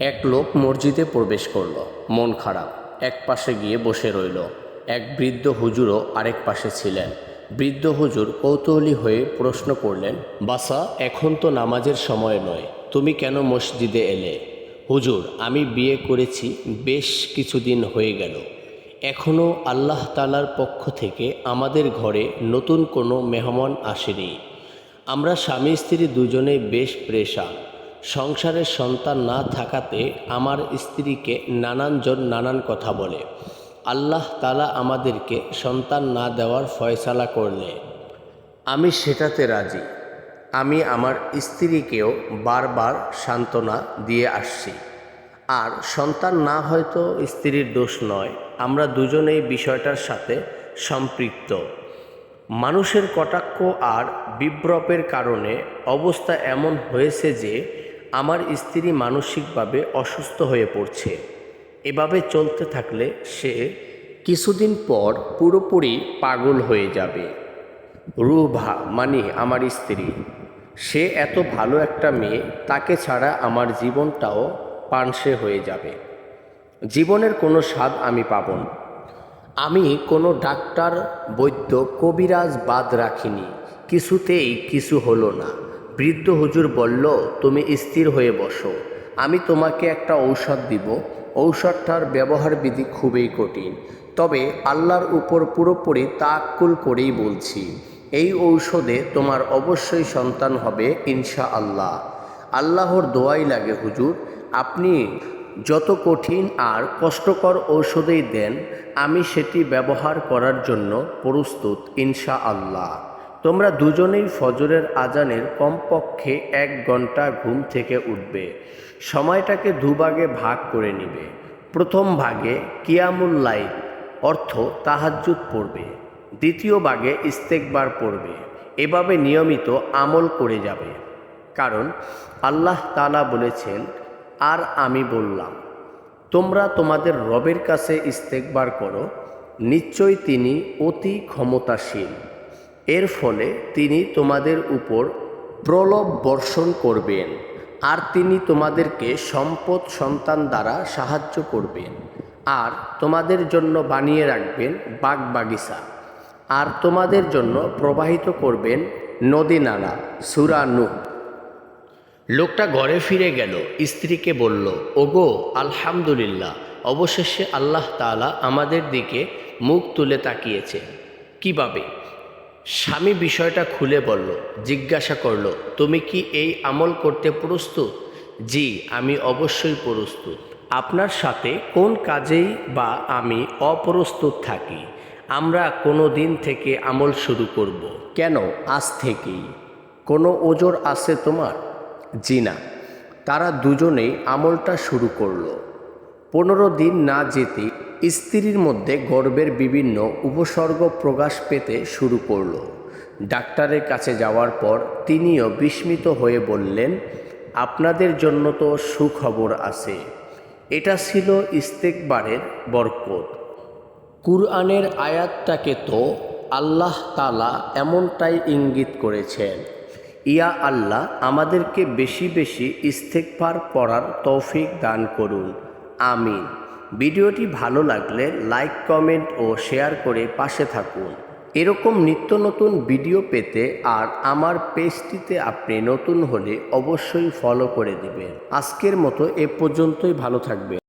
এক লোক মসজিদে প্রবেশ করল। মন খারাপ। এক পাশে গিয়ে বসে রইল। এক বৃদ্ধ হুজুরও আরেক পাশে ছিলেন। বৃদ্ধ হুজুর কৌতূহলী হয়ে প্রশ্ন করলেন বাসা এখন তো নামাজের সময় নয়। তুমি কেন মসজিদে এলে? হুজুর, আমি বিয়ে করেছি, বেশ কিছুদিন হয়ে গেল। এখনও আল্লাহ তালার পক্ষ থেকে আমাদের ঘরে নতুন কোনো মেহমান আসেনি। আমরা স্বামী স্ত্রী দুজনেই বেশ প্রেশান। সংসারের সন্তান না থাকাতে আমার স্ত্রীকে নানানজন নানান কথা বলে। আল্লাহ তালা আমাদেরকে সন্তান না দেওয়ার ফয়সালা করলে। আমি সেটাতে রাজি। আমি আমার স্ত্রীকেও বারবার সান্ত্বনা দিয়ে আসছি। আর সন্তান না হয়তো স্ত্রীর দোষ নয়। আমরা দুজনেই বিষয়টার সাথে সম্পৃক্ত। মানুষের কটাক্ষ আর বিব্রপের কারণে অবস্থা এমন হয়েছে যে আমার স্ত্রী মানসিকভাবে অসুস্থ হয়ে পড়ছে। এভাবে চলতে থাকলে সে কিছুদিন পর পুরোপুরি পাগল হয়ে যাবে। রুভা মানে আমার স্ত্রী। সে এত ভালো একটা মেয়ে, তাকে ছাড়া আমার জীবনটাও পানসে হয়ে যাবে। জীবনের কোনো স্বাদ আমি পাব না। আমি কোনো ডাক্তার, বৈদ্য, কবিরাজ বাদ রাখিনি। কিছুতেই কিছু হলো না। বৃদ্ধ হুজুর বলল, তুমি স্থির হয়ে বসো। আমি তোমাকে একটা ঔষধ দিব। ঔষধটার ব্যবহার বিধি খুবই কঠিন। তবে আল্লাহর উপর পুরোপুরি তাক্কুল করেই বলছি, এই ঔষধে তোমার অবশ্যই সন্তান হবে ইনশা আল্লাহ আল্লাহর দোয়াই লাগে হুজুর। আপনি যত কঠিন আর কষ্টকর ঔষধেই দেন, আমি সেটি ব্যবহার করার জন্য প্রস্তুত ইনশা আল্লাহ তোমরা দুজনেই ফজরের আজানের কমপক্ষে এক ঘণ্টা ঘুম থেকে উঠবে। সময়টাকে দুভাগে ভাগ করে নিবে। প্রথম ভাগে কিয়ামুল লাইল, অর্থ তাহাজ্জুদ পড়বে। দ্বিতীয় ভাগে ইস্তেকবার পড়বে। এভাবে নিয়মিত আমল করে যাবে। কারণ আল্লাহ তালা বলেছেন, আর আমি বললাম, তোমরা তোমাদের রবের কাছে ইস্তেকবার করো। নিশ্চয়ই তিনি অতি ক্ষমতাশীল। এর ফলে তিনি তোমাদের উপর প্রলোভ বর্ষণ করবেন, আর তিনি তোমাদেরকে সম্পদ সন্তান দ্বারা সাহায্য করবেন, আর তোমাদের জন্য বানিয়ে রাখবেন বাগ বাগিচা, আর তোমাদের জন্য প্রবাহিত করবেন নদী নালা, সুরা নূহ। লোকটা ঘরে ফিরে গেল, স্ত্রীকে বলল, ওগো, আলহামদুলিল্লাহ, অবশেষে আল্লাহ তাআলা আমাদের দিকে মুখ তুলে তাকিয়েছে কীভাবে? স্বামী বিষয়টা খুলে বলল, জিজ্ঞাসা করল, তুমি কি এই আমল করতে প্রস্তুত? জি, আমি অবশ্যই প্রস্তুত। আপনার সাথে কোন কাজেই বা আমি অপ্রস্তুত থাকি? আমরা কোনো দিন থেকে আমল শুরু করব। কেন? আজ থেকেই। কোনো ওজোর আছে তোমার? জি না। তারা দুজনেই আমলটা শুরু করল। পনেরো দিন না যেতে স্ত্রীর মধ্যে গর্বের বিভিন্ন উপসর্গ প্রকাশ পেতে শুরু করল। ডাক্তারের কাছে যাওয়ার পর তিনিও বিস্মিত হয়ে বললেন, আপনাদের জন্য তো সুখবর আছে। এটা ছিল ইস্তেকবারের বরকত। কুরআনের আয়াতটাকে তো আল্লাহ তালা এমনটাই ইঙ্গিত করেছেন, ইয়া আল্লাহ, আমাদেরকে বেশি বেশি ইস্তেকবার পড়ার তৌফিক দান করুন। আমিন। ভিডিওটি ভালো লাগলে লাইক, কমেন্ট ও শেয়ার করে পাশে থাকুন। এরকম নিত্য নতুন ভিডিও পেতে আর আমার পেজটিতে আপনি নতুন হলে অবশ্যই ফলো করে দেবেন। আজকের মতো এ পর্যন্তই, ভালো থাকবে